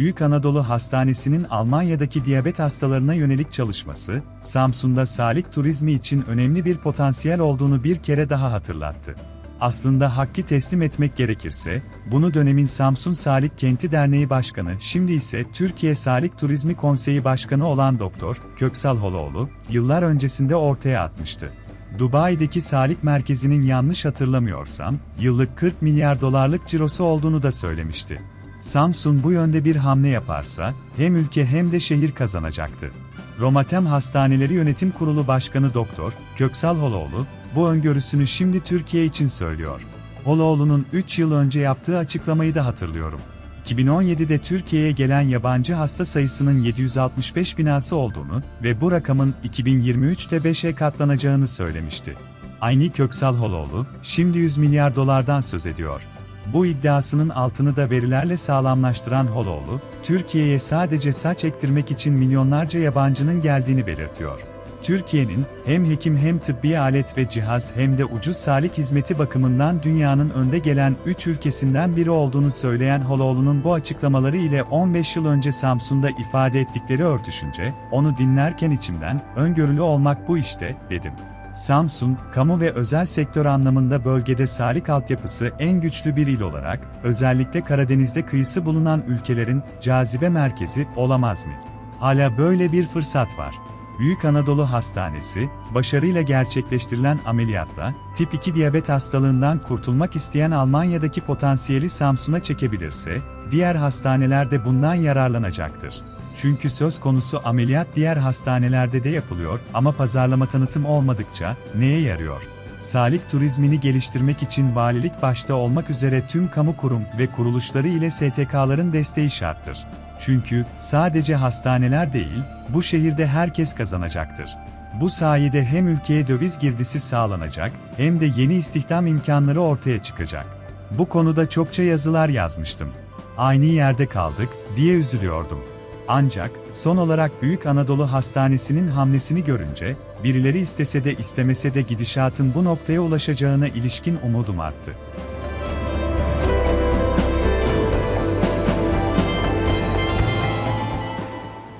Büyük Anadolu Hastanesi'nin Almanya'daki diyabet hastalarına yönelik çalışması, Samsun'da sağlık turizmi için önemli bir potansiyel olduğunu bir kere daha hatırlattı. Aslında hakkı teslim etmek gerekirse, bunu dönemin Samsun Sağlık Kenti Derneği Başkanı, şimdi ise Türkiye Sağlık Turizmi Konseyi Başkanı olan Doktor Köksal Holoğlu, yıllar öncesinde ortaya atmıştı. Dubai'deki sağlık merkezinin yanlış hatırlamıyorsam, yıllık 40 milyar dolarlık cirosu olduğunu da söylemişti. Samsun bu yönde bir hamle yaparsa, hem ülke hem de şehir kazanacaktı. Romatem Hastaneleri Yönetim Kurulu Başkanı Doktor Köksal Holoğlu, bu öngörüsünü şimdi Türkiye için söylüyor. Holoğlu'nun 3 yıl önce yaptığı açıklamayı da hatırlıyorum. 2017'de Türkiye'ye gelen yabancı hasta sayısının 765 binası olduğunu ve bu rakamın 2023'te 5'e katlanacağını söylemişti. Aynı Köksal Holoğlu, şimdi 100 milyar dolardan söz ediyor. Bu iddiasının altını da verilerle sağlamlaştıran Holoğlu, Türkiye'ye sadece saç ektirmek için milyonlarca yabancının geldiğini belirtiyor. Türkiye'nin hem hekim hem tıbbi alet ve cihaz hem de ucuz sağlık hizmeti bakımından dünyanın önde gelen 3 ülkesinden biri olduğunu söyleyen Holoğlu'nun bu açıklamaları ile 15 yıl önce Samsun'da ifade ettikleri örtüşünce, onu dinlerken içimden, öngörülü olmak bu işte, dedim. Samsun, kamu ve özel sektör anlamında bölgede sağlık altyapısı en güçlü bir il olarak, özellikle Karadeniz'de kıyısı bulunan ülkelerin cazibe merkezi olamaz mı? Hala böyle bir fırsat var. Büyük Anadolu Hastanesi, başarıyla gerçekleştirilen ameliyatla, tip 2 diyabet hastalığından kurtulmak isteyen Almanya'daki potansiyeli Samsun'a çekebilirse, diğer hastaneler de bundan yararlanacaktır. Çünkü söz konusu ameliyat diğer hastanelerde de yapılıyor ama pazarlama tanıtım olmadıkça neye yarıyor? Sağlık turizmini geliştirmek için valilik başta olmak üzere tüm kamu kurum ve kuruluşları ile STK'ların desteği şarttır. Çünkü sadece hastaneler değil, bu şehirde herkes kazanacaktır. Bu sayede hem ülkeye döviz girdisi sağlanacak, hem de yeni istihdam imkanları ortaya çıkacak. Bu konuda çokça yazılar yazmıştım. Aynı yerde kaldık, diye üzülüyordum. Ancak, son olarak Büyük Anadolu Hastanesi'nin hamlesini görünce, birileri istese de istemese de gidişatın bu noktaya ulaşacağına ilişkin umudum arttı.